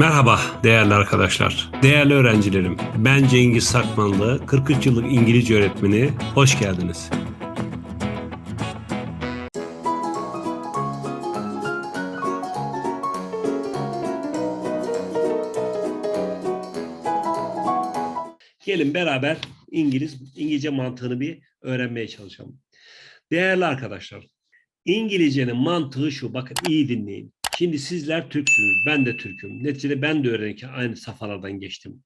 Merhaba değerli arkadaşlar, değerli öğrencilerim. Ben Cengiz Sakmanlı, 43 yıllık İngilizce öğretmeni. Hoş geldiniz. Gelin beraber İngiliz İngilizce mantığını bir öğrenmeye çalışalım. Değerli arkadaşlar, İngilizcenin mantığı şu. Bakın iyi dinleyin. Şimdi sizler Türksünüz. Ben de Türk'üm. Neticede ben de öğrenirken aynı safhalardan geçtim.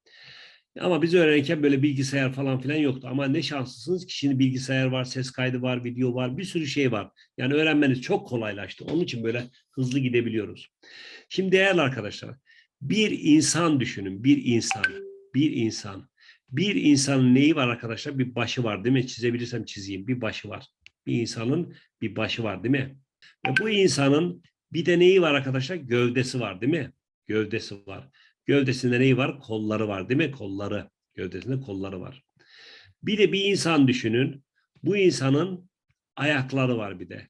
Ama biz öğrenirken böyle bilgisayar falan filan yoktu. Ama ne şanslısınız ki şimdi bilgisayar var, ses kaydı var, video var, bir sürü şey var. Yani öğrenmeniz çok kolaylaştı. Onun için böyle hızlı gidebiliyoruz. Şimdi değerli arkadaşlar, bir insan düşünün, bir insan, bir insan. Bir insanın neyi var arkadaşlar? Bir başı var değil mi? Çizebilirsem çizeyim. Bir başı var. Bir insanın bir başı var değil mi? Ve bu insanın bir de neyi var arkadaşlar? Gövdesi var değil mi? Gövdesi var. Gövdesinde neyi var? Kolları var değil mi? Kolları. Gövdesinde kolları var. Bir de bir insan düşünün. Bu insanın ayakları var bir de.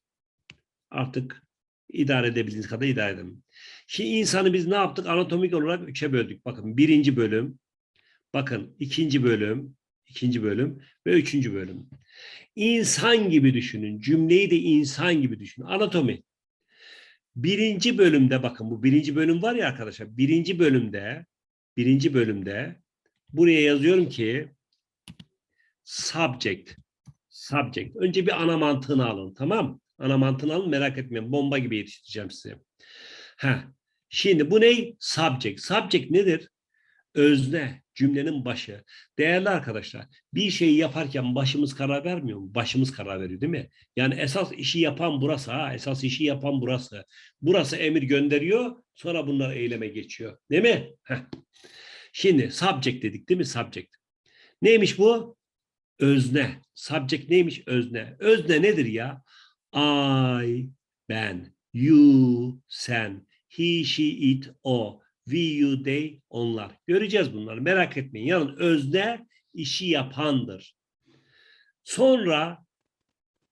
Artık idare edebildiğiniz kadar idare edin. Şimdi insanı biz ne yaptık? Anatomik olarak üçe böldük. Bakın birinci bölüm, bakın ikinci bölüm, ikinci bölüm ve üçüncü bölüm. İnsan gibi düşünün. Cümleyi de insan gibi düşünün. Anatomi. Birinci bölümde bakın bu birinci bölüm var ya arkadaşlar. Birinci bölümde birinci bölümde buraya yazıyorum ki subject subject. Önce bir ana mantığını alın tamam Ana mantığını alın merak etmeyin. Bomba gibi yetiştireceğim size. Ha. Şimdi bu ne? Subject. Subject nedir? Özne, cümlenin başı. Değerli arkadaşlar, bir şeyi yaparken başımız karar vermiyor mu? Başımız karar veriyor değil mi? Yani esas işi yapan burası ha, esas işi yapan burası. Burası emir gönderiyor, sonra bunlar eyleme geçiyor. Değil mi? Heh. Şimdi subject dedik değil mi? Subject. Neymiş bu? Özne. Subject neymiş? Özne. Özne nedir ya? I, ben, you, sen, he, she, it, o, you, they, onlar. Göreceğiz bunları merak etmeyin. Yalnız özne işi yapandır. Sonra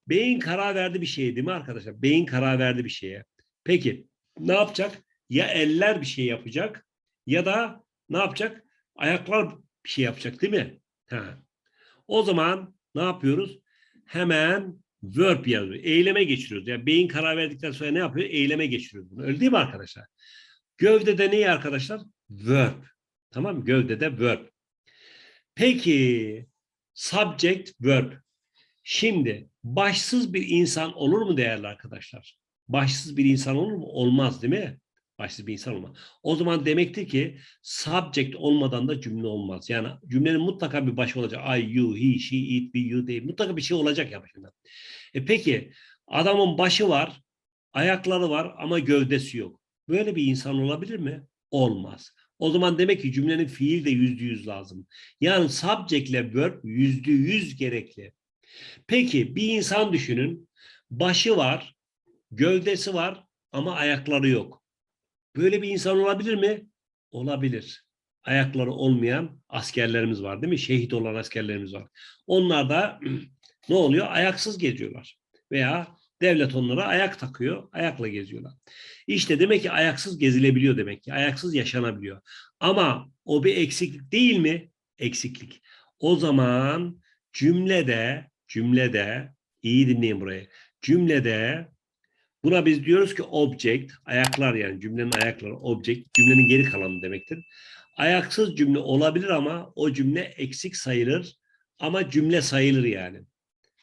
beyin karar verdi bir şeye değil mi arkadaşlar? Beyin karar verdi bir şeye. Peki ne yapacak? Ya eller bir şey yapacak ya da ne yapacak? Ayaklar bir şey yapacak değil mi? Ha. O zaman ne yapıyoruz? Hemen verb yazıyor. Eyleme geçiriyoruz. Yani beyin karar verdikten sonra ne yapıyor? Eyleme geçiriyoruz bunu. Öyle değil mi arkadaşlar? Gövdede ne arkadaşlar? Verb. Tamam? Gövdede verb. Peki subject verb. Şimdi başsız bir insan olur mu değerli arkadaşlar? Başsız bir insan olur mu? Olmaz değil mi? Başsız bir insan olmaz. O zaman demektir ki subject olmadan da cümle olmaz. Yani cümlenin mutlaka bir başı olacak. I, you, he, she, it, we, you, they. Mutlaka bir şey olacak ya başında. E peki adamın başı var, ayakları var ama gövdesi yok. Böyle bir insan olabilir mi? Olmaz. O zaman demek ki cümlenin fiil de yüzde yüz lazım. Yani subject ile verb yüzde yüz gerekli. Peki bir insan düşünün. Başı var, gövdesi var ama ayakları yok. Böyle bir insan olabilir mi? Olabilir. Ayakları olmayan askerlerimiz var değil mi? Şehit olan askerlerimiz var. Onlar da ne oluyor? Ayaksız geziyorlar. Veya devlet onlara ayak takıyor, ayakla geziyorlar. İşte demek ki ayaksız gezilebiliyor demek ki. Ayaksız yaşanabiliyor. Ama o bir eksiklik değil mi? Eksiklik. O zaman cümlede, cümlede, iyi dinleyin burayı. Cümlede buna biz diyoruz ki object, ayaklar yani cümlenin ayakları, object, cümlenin geri kalanı demektir. Ayaksız cümle olabilir ama o cümle eksik sayılır ama cümle sayılır yani.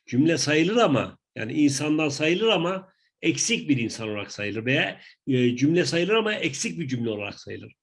Cümle sayılır ama yani insandan sayılır ama eksik bir insan olarak sayılır veya e, cümle sayılır ama eksik bir cümle olarak sayılır.